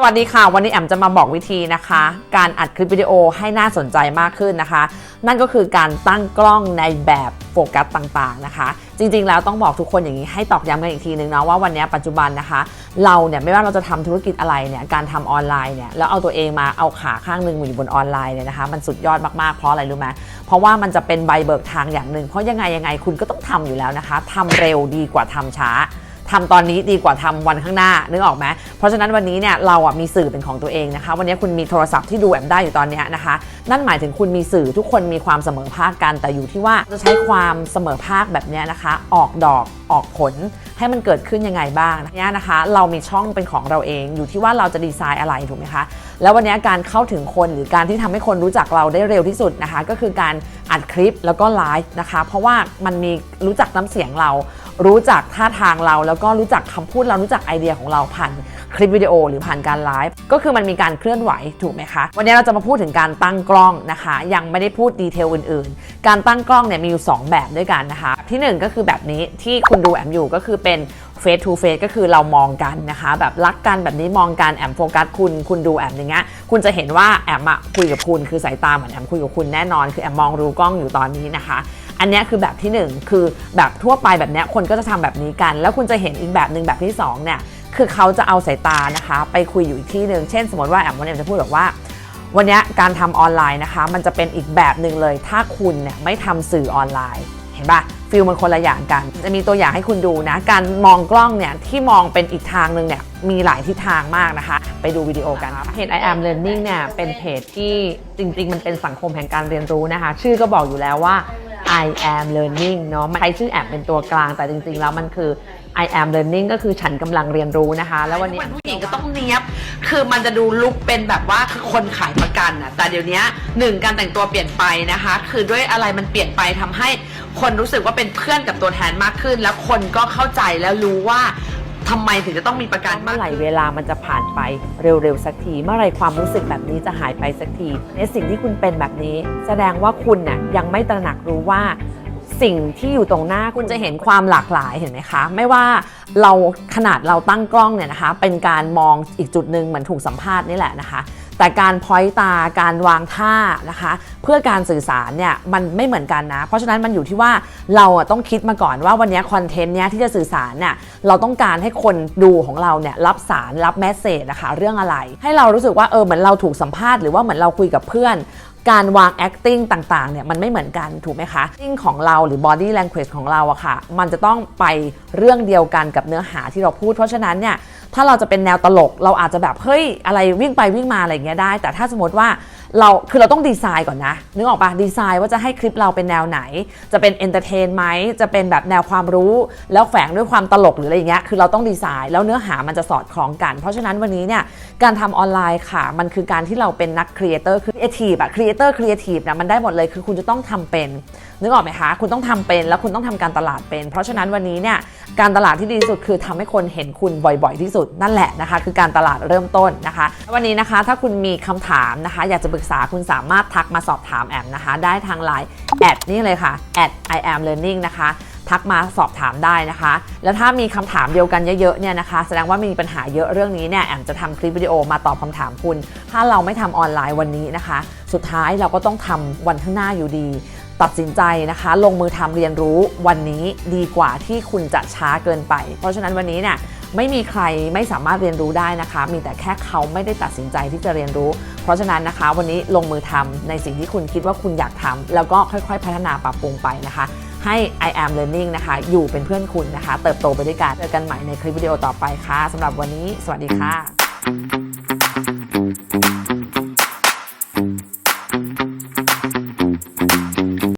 สวัสดีค่ะ วันนี้แอมจะมาบอกวิธีนะคะ การอัดคลิปวิดีโอให้น่าสนใจมากขึ้นนะคะ นั่นก็คือการตั้งกล้องในแบบโฟกัสต่างๆนะคะ จริงๆแล้วต้องบอกทุกคนอย่างนี้ให้ตอกย้ำกันอีกทีนึงเนาะว่าวันนี้ปัจจุบันนะคะ เราเนี่ยไม่ว่าเราจะทำธุรกิจอะไรเนี่ยการทำออนไลน์เนี่ยแล้วเอาตัวเองมาเอาขาข้างหนึ่งมาอยู่บนออนไลน์เนี่ยนะคะ มันสุดยอดมากๆเพราะอะไรรู้ไหมเพราะว่ามันจะเป็นใบเบิกทางอย่างหนึ่งเพราะยังไงยังไงคุณก็ต้องทำอยู่แล้วนะคะทำเร็วดีกว่าทำช้า ทำตอนนี้ดีกว่าทำวันข้างหน้านึกออกไหมเพราะฉะนั้นวันนี้เนี่ยเราอะมีสื่อเป็นของตัวเองนะคะ วันนี้คุณมีโทรศัพท์ที่ดูแอมได้อยู่ตอนนี้นะคะ นั่นหมายถึงคุณมีสื่อทุกคนมีความเสมอภาคกันแต่อยู่ที่ว่าจะใช้ความเสมอภาคแบบเนี้ยนะคะ ออกดอกออกผลให้มันเกิดขึ้นยังไงบ้างเนี่ยนะคะ เรามีช่องเป็นของเราเอง อยู่ที่ว่าเราจะดีไซน์อะไรถูกไหมคะแล้ววันนี้การเข้าถึงคนหรือการที่ทำให้คนรู้จักเราได้เร็วที่สุดนะคะ ก็คือการอัดคลิปแล้วก็ไลฟ์นะคะ เพราะว่ามันมีรู้จักน้ำเสียงเรา รู้จักท่าทางเรา แล้วก็รู้จักคำพูดเรารู้จักไอเดียของเราผ่านคลิปวิดีโอหรือผ่านการไลฟ์ก็คือมันมีการเคลื่อนไหวถูกไหมคะ วันนี้เราจะมาพูดถึงการตั้งกล้องนะคะ ยังไม่ได้พูดดีเทลอื่นๆ การตั้งกล้องเนี่ยมีอยู่ 2 แบบด้วยกันนะคะ ทีหนึ่1 ก็คือแบบนี้ที่คุณดูแอมอยู่ก็คือเป็นเฟสทูเฟสก็คือเรามองกันนะคะ แบบรักกันแบบนี้มองกันแอมโฟกัสคุณคุณดูแอมอย่างเงี้ยคุณจะเห็นว่าแอมอะคุยกับคุณคือสายตาเหมือนแอมคุยกับคุณแน่นอน คือแอมมองรูกล้องอยู่ตอนนี้นะคะ อันเนี้ยคือแบบที่หนึ่งคือแบบทั่วไปแบบเนี้ยคนก็จะทำแบบนี้กัน แล้วคุณจะเห็นอีกแบบหนึ่งแบบที่สองเนี่ยคือเขาจะเอาสายตานะคะ ไปคุยอยู่อีกที่หนึ่งเช่น สมมติว่าแอมวันนี้แอมจะพูดแบบว่า วันเนี้ยการทำออนไลน์นะคะ มันจะเป็นอีกแบบหนึ่งเลย ถ้าคุณเนี่ยไม่ทำสื่อออนไลน์เห็นปะฟิลมันคนละอย่างกัน จะมีตัวอย่างให้คุณดูนะ การมองกล้องเนี่ยที่มองเป็นอีกทางหนึ่งเนี่ยมีหลายทิศทางมากนะคะ ไปดูวิดีโอกันเพจ I am learning เนี่ยเป็นเพจที่จริง ๆ มันเป็นสังคมแห่งการเรียนรู้นะคะ ชื่อก็บอกอยู่แล้วว่า I am learning เนาะใช้ชื่อแอปเป็นตัวกลางแต่จริงๆ แล้วมันคือ I am learning ก็คือฉันกำลังเรียนรู้นะคะ แล้ววันนี้ ผู้หญิงก็ต้องเนี้ยบ คือมันจะดูลุกเป็นแบบว่าคือคนขายประกันอะแต่เดี๋ยวนี้หนึ่งการแต่งตัวเปลี่ยนไปนะคะ คือด้วยอะไรมันเปลี่ยนไปทำให้คนรู้สึกว่าเป็นเพื่อนกับตัวแทนมากขึ้น แล้วคนก็เข้าใจแล้วรู้ว่า ทำไมถึงจะต้องมีประกันเมื่อไหร่เวลามันจะผ่านไปเร็วๆสักที เมื่อไหรความรู้สึกแบบนี้จะหายไปสักที ในสิ่งที่คุณเป็นแบบนี้ แสดงว่าคุณน่ะยังไม่ตระหนักรู้ว่า สิ่งที่อยู่ตรงหน้าคุณจะเห็นความหลากหลายเห็นไหมคะ ไม่ว่าเราขนาดเราตั้งกล้องเนี่ยนะคะ เป็นการมองอีกจุดหนึ่งเหมือนถูกสัมภาษณ์นี่แหละนะคะ แต่การพอยตาการวางท่านะคะ เพื่อการสื่อสารเนี่ยมันไม่เหมือนกันนะ เพราะฉะนั้นมันอยู่ที่ว่าเราอะต้องคิดมาก่อนว่าวันนี้คอนเทนต์เนี้ยที่จะสื่อสารเนี่ยเราต้องการให้คนดูของเราเนี่ยรับสารรับแมสเซจนะคะเรื่องอะไร ให้เรารู้สึกว่าเออเหมือนเราถูกสัมภาษณ์หรือว่าเหมือนเราคุยกับเพื่อนการวาง acting ต่างๆ เนี่ยมันไม่เหมือนกันถูกไหมคะ acting ของเราหรือ body language ของเราอะค่ะ มันจะต้องไปเรื่องเดียวกันกับเนื้อหาที่เราพูด เพราะฉะนั้นเนี่ย ถ้าเราจะเป็นแนวตลก เราอาจจะแบบเฮ้ยอะไรวิ่งไปวิ่งมาอะไรอย่างเงี้ยได้ แต่ถ้าสมมติว่าเราคือเราต้องดีไซน์ก่อนนะ นึกออกปะดีไซน์ว่าจะให้คลิปเราเป็นแนวไหน จะเป็นเอนเตอร์เทนไหมจะเป็นแบบแนวความรู้ แล้วแฝงด้วยความตลกหรืออะไรอย่างเงี้ยคือเราต้องดีไซน์แล้วเนื้อหามันจะสอดคล้องกัน เพราะฉะนั้นวันนี้เนี่ยการทำออนไลน์ค่ะ มันคือการที่เราเป็นนักครีเอเตอร์คือครีเอทีฟอะครีเอเตอร์ครีเอทีฟนะมันได้หมดเลยคือคุณจะต้องทำเป็น นึกออกไหมคะคุณต้องทำเป็นแล้วคุณต้องทำการตลาดเป็น เพราะฉะนั้นวันนี้เนี่ยการตลาดที่ดีที่สุดคือทำให้คนเห็นคุณบ่อยๆที่สุดนั่นแหละนะคะ คือการตลาดเริ่มต้นนะคะ วันนี้นะคะถ้าคุณมีคำถามนะคะ อยากจะปรึกษาคุณสามารถทักมาสอบถามแอมนะคะ ได้ทางไลน์แอดนี่เลยค่ะ at i am learning นะคะทักมาสอบถามได้นะคะ แล้วถ้ามีคำถามเดียวกันเยอะๆเนี่ยนะคะ แสดงว่ามีปัญหาเยอะเรื่องนี้เนี่ยแอมจะทำคลิปวิดีโอมาตอบคำถามคุณ ถ้าเราไม่ทำออนไลน์วันนี้นะคะ สุดท้ายเราก็ต้องทำวันข้างหน้าอยู่ดี ตัดสินใจนะคะ ลงมือทำเรียนรู้วันนี้ดีกว่าที่คุณจะช้าเกินไป เพราะฉะนั้นวันนี้เนี่ยไม่มีใครไม่สามารถเรียนรู้ได้นะคะ มีแต่แค่เขาไม่ได้ตัดสินใจที่จะเรียนรู้ เพราะฉะนั้นนะคะ วันนี้ลงมือทำในสิ่งที่คุณคิดว่าคุณอยากทำแล้วก็ค่อยๆ พัฒนาปรับปรุงไปนะคะ ให้ I am learning นะคะ อยู่เป็นเพื่อนคุณนะคะ เติบโตไปด้วยกันเจอกันใหม่ในคลิปวิดีโอต่อไปค่ะสำหรับวันนี้ สวัสดีค่ะ